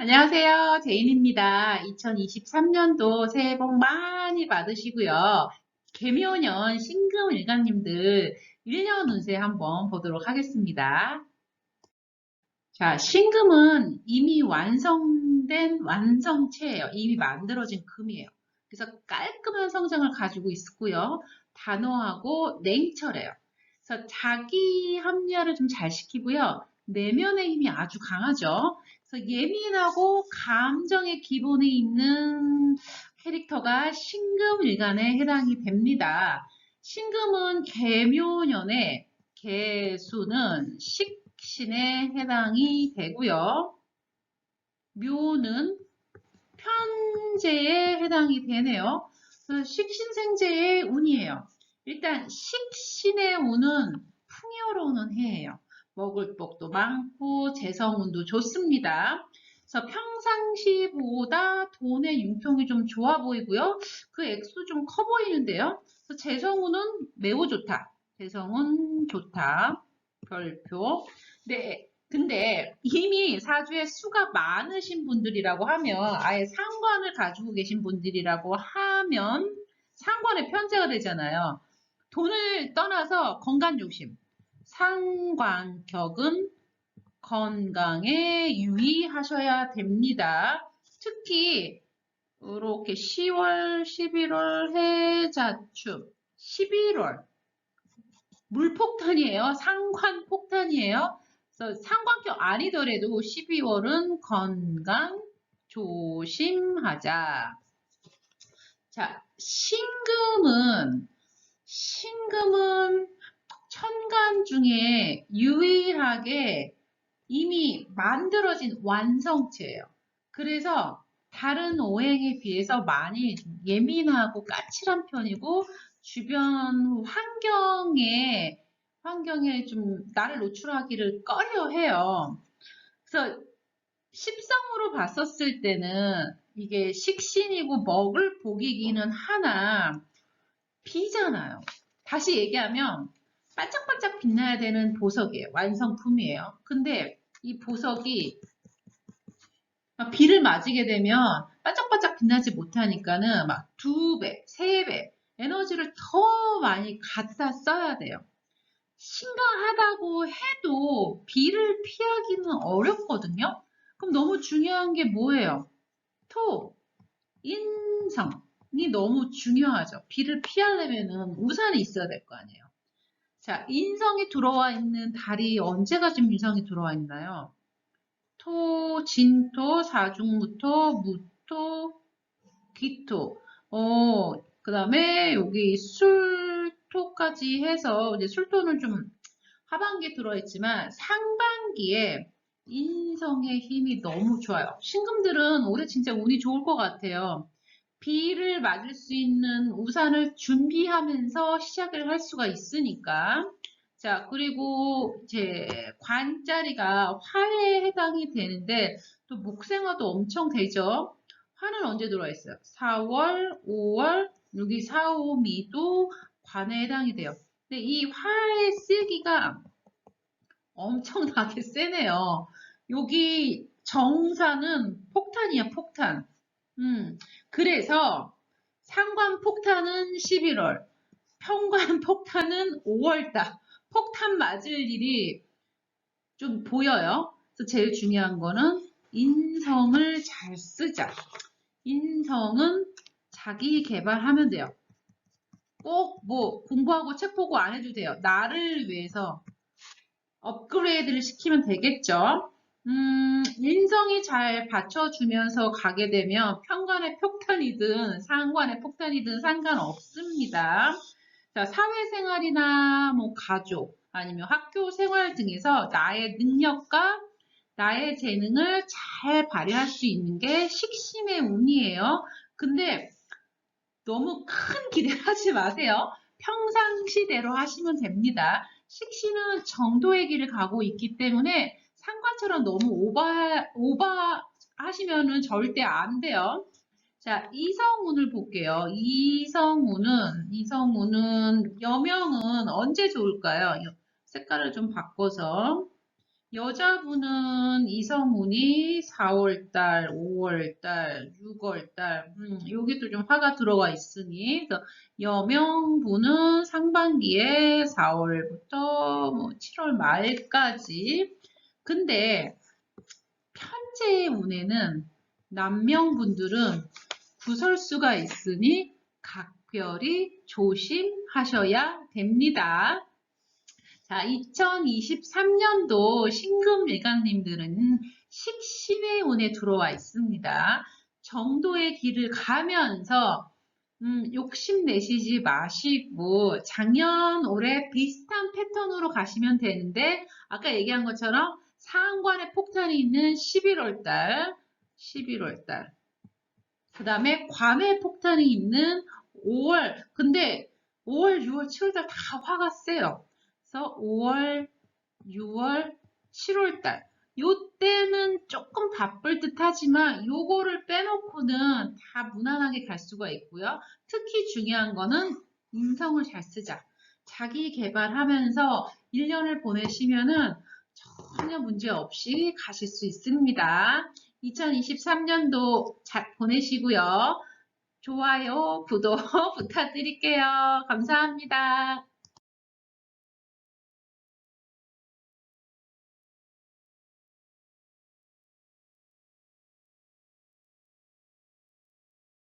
안녕하세요. 제인입니다. 2023년도 새해 복 많이 받으시고요. 개묘년 신금 일간님들 1년 운세 한번 보도록 하겠습니다. 자, 신금은 이미 완성된 완성체예요. 이미 만들어진 금이에요. 그래서 깔끔한 성장을 가지고 있고요. 단호하고 냉철해요. 그래서 자기 합리화를 좀 잘 시키고요. 내면의 힘이 아주 강하죠. 그래서 예민하고 감정의 기본에 있는 캐릭터가 신금일간에 해당이 됩니다. 신금은 개묘년에 개수는 식신에 해당이 되고요. 묘는 편제에 해당이 되네요. 식신생제의 운이에요. 일단 식신의 운은 풍요로운 해예요. 먹을 복도 많고 재성운도 좋습니다. 그래서 평상시보다 돈의 융통이 좀 좋아 보이고요. 그 액수 좀 커 보이는데요. 그래서 재성운은 매우 좋다. 재성운 좋다. 별표. 네. 근데 이미 사주에 수가 많으신 분들이라고 하면 아예 상관을 가지고 계신 분들이라고 하면 상관의 편제가 되잖아요. 돈을 떠나서 건강 조심. 상관격은 건강에 유의하셔야 됩니다. 특히 이렇게 10월, 11월 해자축, 11월 물폭탄이에요. 상관폭탄이에요. 그래서 상관격 아니더라도 12월은 건강 조심하자. 자, 신금은 천간 중에 유일하게 이미 만들어진 완성체예요. 그래서 다른 오행에 비해서 많이 예민하고 까칠한 편이고 주변 환경에 환경에 좀 나를 노출하기를 꺼려 해요. 그래서 십성으로 봤었을 때는 이게 식신이고 먹을 복이기는 하나 비잖아요. 다시 얘기하면 반짝반짝 빛나야 되는 보석이에요. 완성품이에요. 근데 이 보석이 비를 맞게 되면 반짝반짝 빛나지 못하니까는 막 두 배, 세 배 에너지를 더 많이 갖다 써야 돼요. 심각하다고 해도 비를 피하기는 어렵거든요. 그럼 너무 중요한 게 뭐예요? 토, 인성이 너무 중요하죠. 비를 피하려면 우산이 있어야 될 거 아니에요. 자, 인성이 들어와 있는 달이 언제가 지금 인성이 들어와 있나요? 토, 진토, 사중무토, 무토, 기토. 어, 그 다음에 여기 술토까지 해서 이제 술토는 좀 하반기에 들어있지만 상반기에 인성의 힘이 너무 좋아요. 신금들은 올해 진짜 운이 좋을 것 같아요. 비를 맞을 수 있는 우산을 준비하면서 시작을 할 수가 있으니까. 자 그리고 이제 관자리가 화에 해당이 되는데 또 목생화도 엄청 되죠? 화는 언제 들어와 있어요? 4월 5월 여기 4, 5, 미도 관에 해당이 돼요. 근데 이 화의 쓰기가 엄청나게 세네요. 여기 정사는 폭탄이야 폭탄 음, 그래서 상관 폭탄은 11월, 평관 폭탄은 5월달. 폭탄 맞을 일이 좀 보여요. 그래서 제일 중요한 거는 인성을 잘 쓰자. 인성은 자기 개발하면 돼요. 꼭 뭐 공부하고 책 보고 안 해도 돼요. 나를 위해서 업그레이드를 시키면 되겠죠. 음, 인성이 잘 받쳐주면서 가게 되면 평관의 폭탄이든 상관의 폭탄이든 상관없습니다. 자, 사회생활이나 뭐 가족 아니면 학교 생활 등에서 나의 능력과 나의 재능을 잘 발휘할 수 있는 게 식신의 운이에요. 근데 너무 큰 기대하지 마세요. 평상시대로 하시면 됩니다. 식신은 정도의 길을 가고 있기 때문에 상관처럼 너무 오바, 오바 하시면은 절대 안 돼요. 자, 이성운을 볼게요. 이성운은, 이성운은, 여명은 언제 좋을까요? 색깔을 좀 바꿔서. 여자분은 이성운이 4월달, 5월달, 6월달, 음, 여기도 좀 화가 들어와 있으니, 여명분은 상반기에 4월부터 뭐 7월 말까지. 근데 편제의 운에는 남명분들은 구설수가 있으니 각별히 조심하셔야 됩니다. 자, 2023년도 신금 일간님들은 식신의 운에 들어와 있습니다. 정도의 길을 가면서 음, 욕심 내시지 마시고 작년 올해 비슷한 패턴으로 가시면 되는데 아까 얘기한 것처럼 상관의 폭탄이 있는 11월 달, 11월 달. 그 다음에 관의 폭탄이 있는 5월. 근데 5월, 6월, 7월 달 다 화가 세요. 그래서 5월, 6월, 7월 달. 요때는 조금 바쁠 듯 하지만 요거를 빼놓고는 다 무난하게 갈 수가 있고요. 특히 중요한 거는 인성을 잘 쓰자. 자기 개발하면서 1년을 보내시면은 전혀 문제 없이 가실 수 있습니다. 2023년도 잘 보내시고요. 좋아요, 구독 부탁드릴게요. 감사합니다.